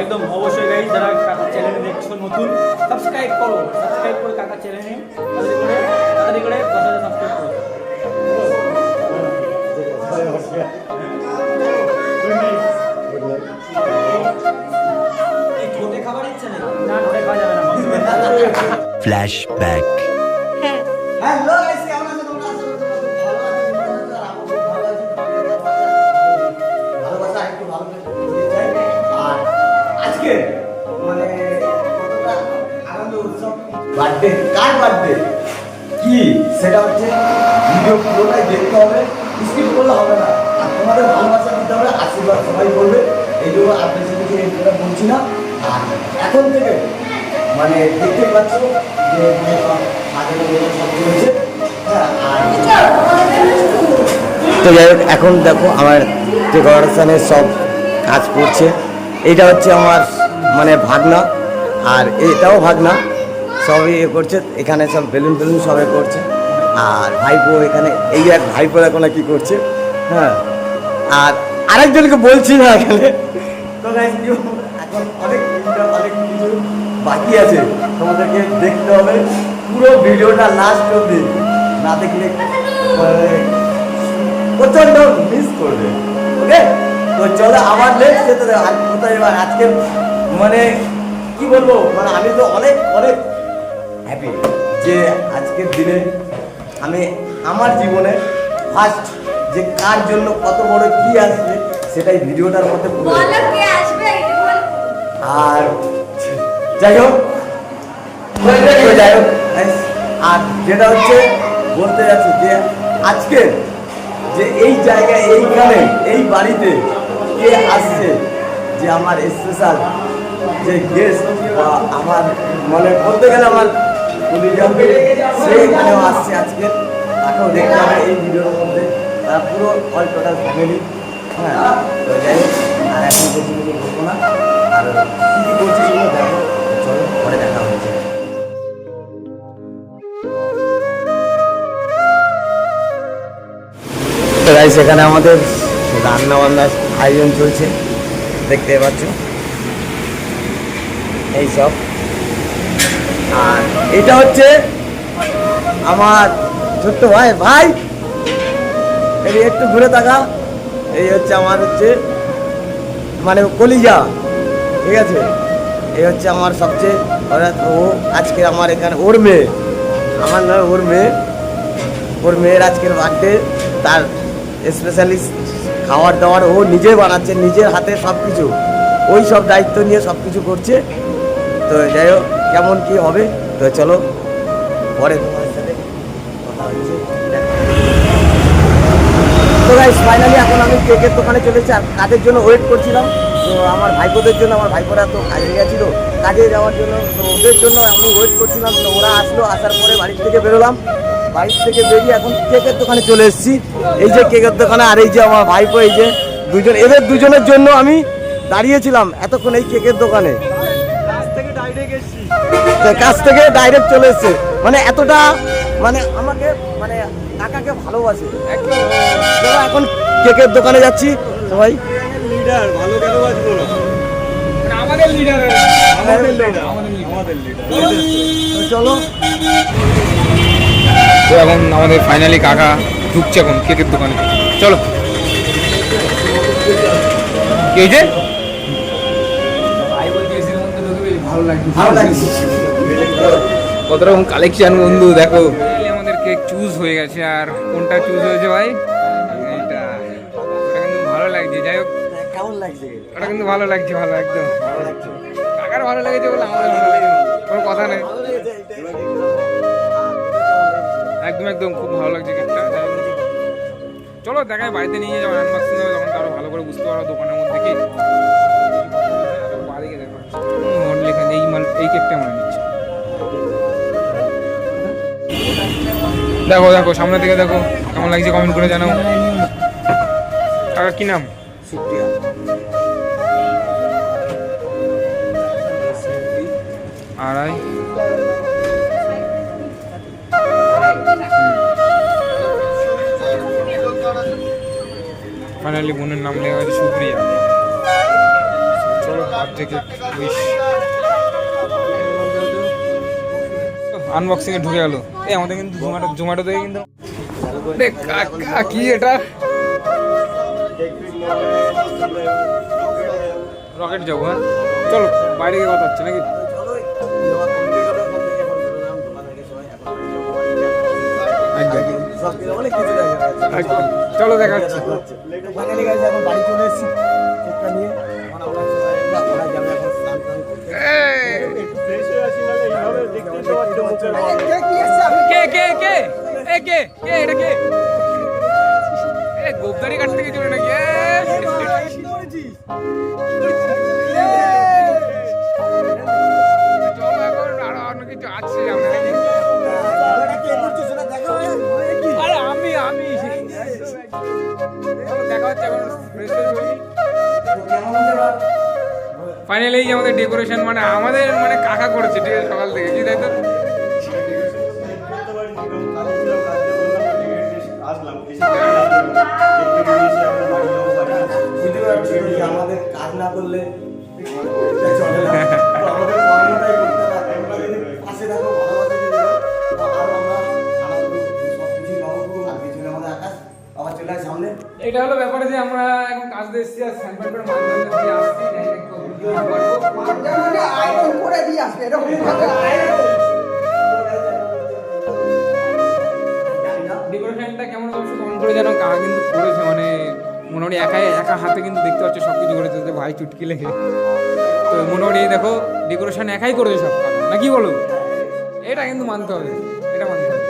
একদম অবশ্যই গাইজ যারা কাকার চ্যানেলে দেখছ নতুন সাবস্ক্রাইব করো সাবস্ক্রাইব করে কাকার চ্যানেলে তাড়াতাড়ি করে তাড়াতাড়ি করে দশ হাজার সাবস্ক্রাইব করো। এই ঠোঁটে আজকে মানে আনন্দ উৎসব। বার্থডে কার বার্থডে কি? সেটা হচ্ছে ভিডিও পুরোটাই দেখতে হবে স্কিপ করলে হবে না। আর তোমাদের ভালোবাসা দিতে হবে, আশীর্বাদ সবাই করবে। এই জন্য এটা বলছি না। আর এখন থেকে মানে দেখতে পাচ্ছ যে গোছানো সব হ্যাঁ তো যাই হোক, এখন দেখো আমার ডেকোরেশনের সব কাজ করছে। এটা হচ্ছে আমার মানে ভাগনা, আর এটাও ভাগনা। সবই এ করছে, এখানে সব বেলুন টেলুন সবাই করছে। আর ভাইপো এখানে, এই এক ভাইপো এখন কি করছে হ্যাঁ। আর আরেকজনকে বলছি না এখানে। বাকি আছে, তোমাদেরকে দেখতে হবে। পুরো ভিডিওটা লাস্ট অব্দি না দেখলে প্রচণ্ড মিস করবে। ওকে তো চলো আমার নেক্সট যেতে আর কোথায় এবার? আজকে মানে কি বলব? মানে আমি তো অনেক অনেক হ্যাপি যে আজকের দিনে আমি আমার জীবনে ফার্স্ট যে কার জন্য কত বড় কি আসবে সেটাই ভিডিওটার মধ্যে আর যাই হোক যাই হোক। আর যেটা হচ্ছে বলতে যাচ্ছি যে আজকে যে এই জায়গায় এইখানে এই বাড়িতে কে আসছে যে আমার স্পেশাল যে গেস্ট বা আমার মনে বলতে গেলে আমার কুলিজাম সে এখানেও আসছে আজকে। তাকেও দেখতে হবে এই ভিডিওর মধ্যে। তারা পুরো অল টোটাল ফ্যামিলি হ্যাঁ এখন বলব না, আর কী করছি চলো, পরে দেখা হচ্ছে। এখানে আমাদের রান্না বান্নার আয়োজন চলছে। দেখতে পাচ্ছ? এই সব। আর এটা হচ্ছে আমার ছোট্ট ভাই। ভাই এই একটু ঘুরে থাকা এই হচ্ছে আমার হচ্ছে মানে কলিজা, ঠিক আছে? এই হচ্ছে আমার সবচেয়ে ও আজকে আমার এখানে ওর মেয়ে। আমার নয় ওর মেয়ে। ওর মেয়ের আজকের বার্থডে তার স্পেশালিস্ট খাওয়ার দাওয়ার ও নিজে বানাচ্ছে, নিজের হাতে সব কিছু ওই সব দায়িত্ব নিয়ে সব কিছু করছে। তো যাই হোক, কেমন কি হবে, তো চলো পরে তো ফাইনালি এখন আমি কেকের দোকানে চলেছি আর কাজের জন্য ওয়েট করছিলাম, তো আমার ভাইপোদের জন্য, আমার ভাইপোরা তো কাজে গেছিল, কাজে যাওয়ার জন্য, তো ওদের জন্য আমি ওয়েট করছিলাম, তো ওরা আসলো, আসার পরে বাড়ির থেকে বেরোলাম, বাড়ির থেকে বেরিয়ে এখন কেকের দোকানে চলে এসেছি। এই যে কেকের দোকানে, আর এই যে আমার ভাইপো, এই যে দুজন, এদের দুজনের জন্য আমি দাঁড়িয়েছিলাম এতক্ষণ এই কেকের দোকানে। কাছ থেকে ডাইরেক্ট চলে এসছে। মানে এতটা মানে আমাকে মানে কাকাকে ভালোবাসে। চলো এখন কেকের দোকানে যাচ্ছি। সবাই। লিডার ভালো কেন বাজবো না। আমাদের লিডার আমাদের লিডার আমাদের লিডার চলো। তো এখন আমাদের ফাইনালি কাকা ঢুকছে এখন কেকের দোকানে। চলো। কি হয়েছে ভালো লাগছে। ভালো লাগছে। কত রকম কালেকশন বন্ধু দেখো। আমাদের কেক চুজ হয়ে গেছে আর কোনটা চুজ হয়েছে ভাই? ওটা কিন্তু ভালো লাগছে যাই হোক। কেমন লাগছে? ওটা কিন্তু ভালো লাগছে ভালো একদম ভালো লাগছে। কাকার ভালো লেগেছে বলে আমাদের ভালো লাগে কোনো কথা নেই। একদম একদম খুব ভালো লাগছে কেকটা চলো দেখায় বাড়িতে নিয়ে যাব আনবক্সিং হবে তখন আরও ভালো করে বুঝতে পারো দোকানের মধ্যে কি বাড়িকে দেখো মডেল এখানে এই মাল এই কেকটা মনে দেখো দেখো সামনে থেকে দেখো কেমন লাগছে কমেন্ট করে জানাও। কাকা কি নাম? শুক্রিয়া আড়াই। ফাইনালি বোনের নাম লেখা হয়েছে সুপ্রিয়া। চলো বার্থডে কেক উইশ আনবক্সিং এ ঢুকে গেল। এই আমাদের কিন্তু জোম্যাটো জোম্যাটো থেকে কিন্তু কি এটা? রকেট যাব হ্যাঁ? চলো, বাইরে গিয়ে কথা হচ্ছে নাকি? যাচ্ছে। চলো, দেখা এখন বাড়ি চলে এসেছি। নিয়ে। কে কে কে? কে কে, এটা কে? দেখা হচ্ছে। ফাইনালি আমাদের ডেকোরেশন মানে আমাদের মানে কাকা করেছে, ঠিক আছে, সকাল থেকে। কি তাই তো? আমাদের কাজ না করলে এটা চলে না? আমাদের কর্মটাই করতে হবে। যদি পাশে থাকো ভালোবাসা দিয়ে আমরা সামনে। এটা হলো ব্যাপারে যে আমরা এখন কাজ দিয়ে এসেছি আর স্যাম্পল করে মাছ ধরতে আসছি। কি হাতে কিন্তু দেখতে পাচ্ছ সব কিছু করেছে যে ভাই চুটকি লেগে। তো মোটামুটি এই দেখো ডেকোরেশন একাই করেছে সব কাকা না কি বলো? এটা কিন্তু মানতে হবে, এটা মানতে হবে।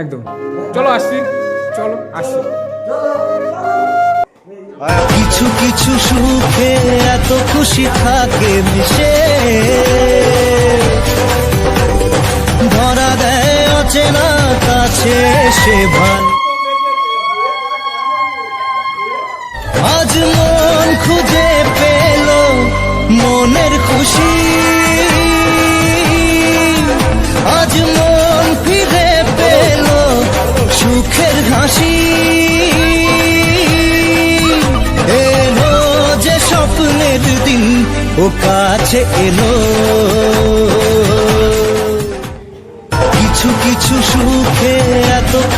একদম। চলো আসছি। চলো, আসছি। কিছু কিছু সুখে এত খুশি থাকে মিশে। ধরা দেয় অচেনা কাছে সে ভান। আজ মন খুঁজে পেল মনের খুশি। আজ মন ফিরে পেল সুখের হাসি এলো যে স্বপ্নের দিন ও কাছে এলো।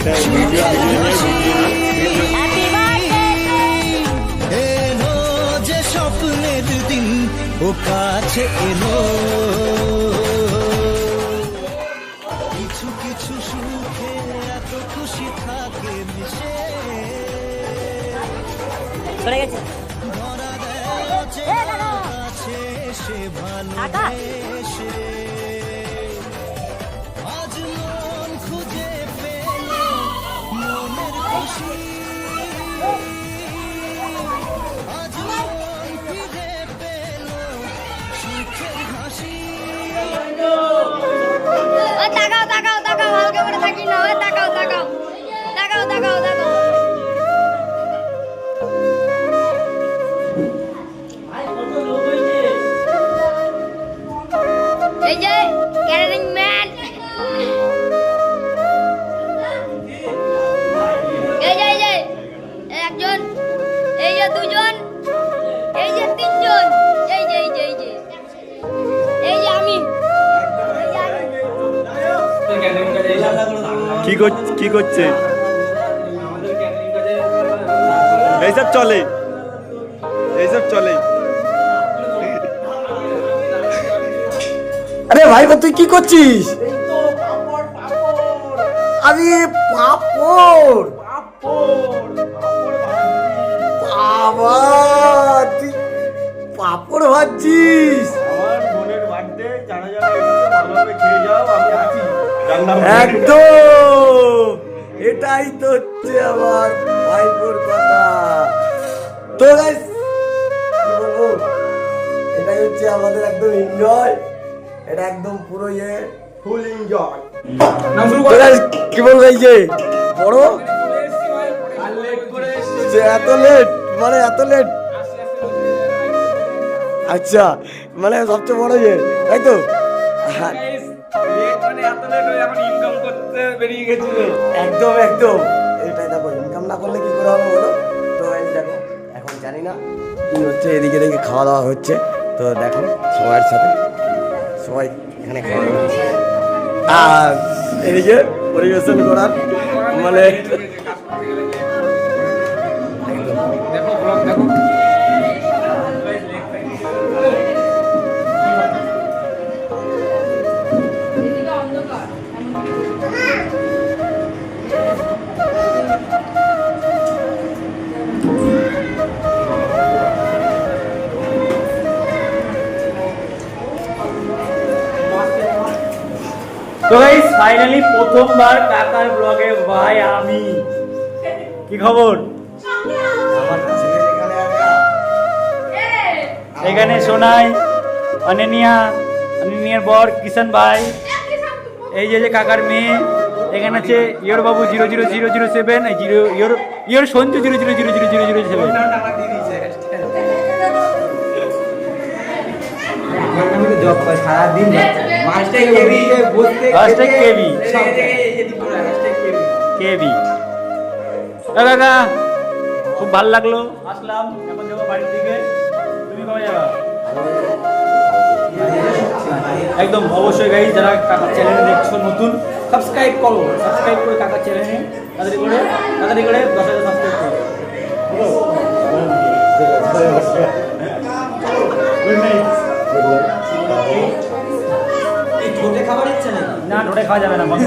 হাসি এলো যে স্বপ্নের দিন ও কাছে এলো কিছু কিছু সুখে এত খুশি থাকে মিশে সরে গেছে ধরা দেয় সে ভালোবেসে কি না কি করছে? কি এইসব চলে। এইসব চলে। আরে ভাই তুই কি করছিস? আরে পাপড়। বাবা তুই পাপড় ভাজছিস। আমার বোনের বার্থডে যারা যারা ভালোভাবে খেয়ে যাও আমি আছি। একদম। এটাই তো হচ্ছে আমার ভাইপোর কথা। তো কি বলব? এটাই হচ্ছে আমাদের একদম এনজয় এটা একদম পুরো ইয়ে ফুল এনজয় কি বলব এই যে বড়? যে এত লেট মানে এত লেট আচ্ছা মানে সবচেয়ে বড় ইয়ে তাই তো? হ্যাঁ। একদম একদম। এটাই দেখো ইনকাম না করলে কি করে হবে বলো? তো এই দেখো, এখন জানি না কি হচ্ছে, এদিকে এদিকে খাওয়া দাওয়া হচ্ছে। তো দেখো সবার সাথে। সবাই এখানে খাওয়া দাওয়া হচ্ছে। আর এদিকে পরিবেশন করার মানে তো গাইস ফাইনালি প্রথমবার কাকার ব্লগে ভাই আমি। কি খবর? এখানে সোনাই, অনেনিয়া, অনেনিয়ার বর কিষান ভাই। এই যে যে কাকার মেয়ে, এখানে আছে your Babu zero zero zero zero seven, zero your your Sanju zero zero zero zero zero zero seven. Hashtag KB KB. কাকা খুব ভালো লাগল। আসলাম এখন যাব বাড়ির দিকে। তুমি কবে যাবা? একদম অবশ্যই গাই যারা কাকার চ্যানেল দেখছ নতুন সাবস্ক্রাইব করো। সাবস্ক্রাইব করে কাকার চ্যানেলে তাড়াতাড়ি করে তাড়াতাড়ি করে দশ হাজার সাবস্ক্রাইব করো। না ঢোটে খাওয়া যাবে না বন্ধ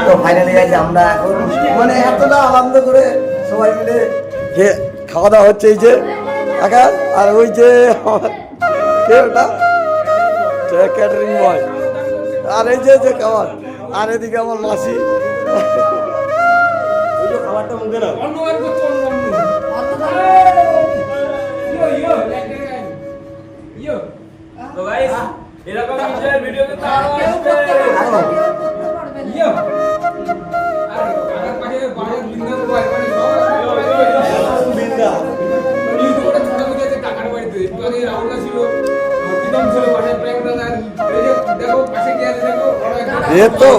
তো ফাইনালি গাইজ আমরা এখন মানে এতটা আনন্দ করে সবাই মিলে খাওয়া দাওয়া হচ্ছে এই যে একা আর ওই যে কে ওটা ক্যাটারিং বয় আর এই যে যে খাবার। আর এদিকে আমার মাসি। খাবারটা মুখে তো গাইস এরকম বিষয়ের ভিডিও কিন্তু আরও আসবে। ইয়ো। আর কাকার পাশে বাড়ির বিন্দাস বয় মানে সব বিন্দা ইউটিউবে ছোট ভিডিও কাকার বাড়িতে একটু আগে রাহুল ছিল প্রীতম ছিল পাশে প্রেম দাদা এই যে দেখো পাশে কি আছে দেখো? একটা এ তো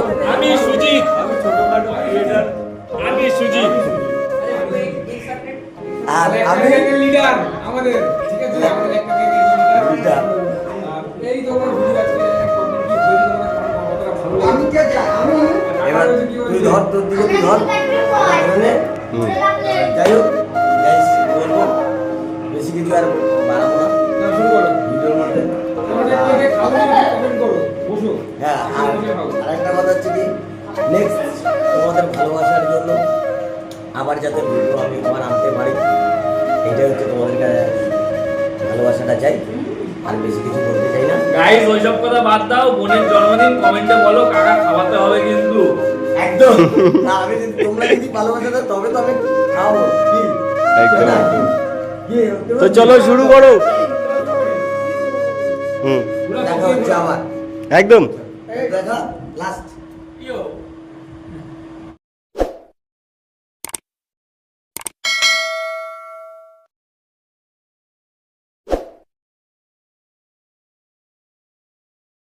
এবার তুই ধর তোর দিকে তুই ধর। ধরে যাই হোক বলব বেশি কিছু আর বাড়াবো না। শুরু করো। ভিডিওর মধ্যে। হ্যাঁ আর আরেকটা কথা হচ্ছে কি নেক্সট তোমাদের ভালোবাসার জন্য আবার যাতে ভিডিও আমি আবার আনতে পারি এটাই হচ্ছে তোমাদের কাছে ভালোবাসাটা চাই। আর বেশি কিছু বলতে চাই না। গাইস ওইসব কথা বাদ দাও বোনের জন্মদিন কমেন্টে বলো কাকা খাওয়াতে হবে কিন্তু। একদম। না আমি যদি তোমরা যদি ভালোবাসা দাও তবে তো আমি খাওয়াবো। কি? একদম, না? একদম। কি? তো চলো শুরু করো। হুম। দেখো হচ্ছে আমার একদম। দেখা লাস্ট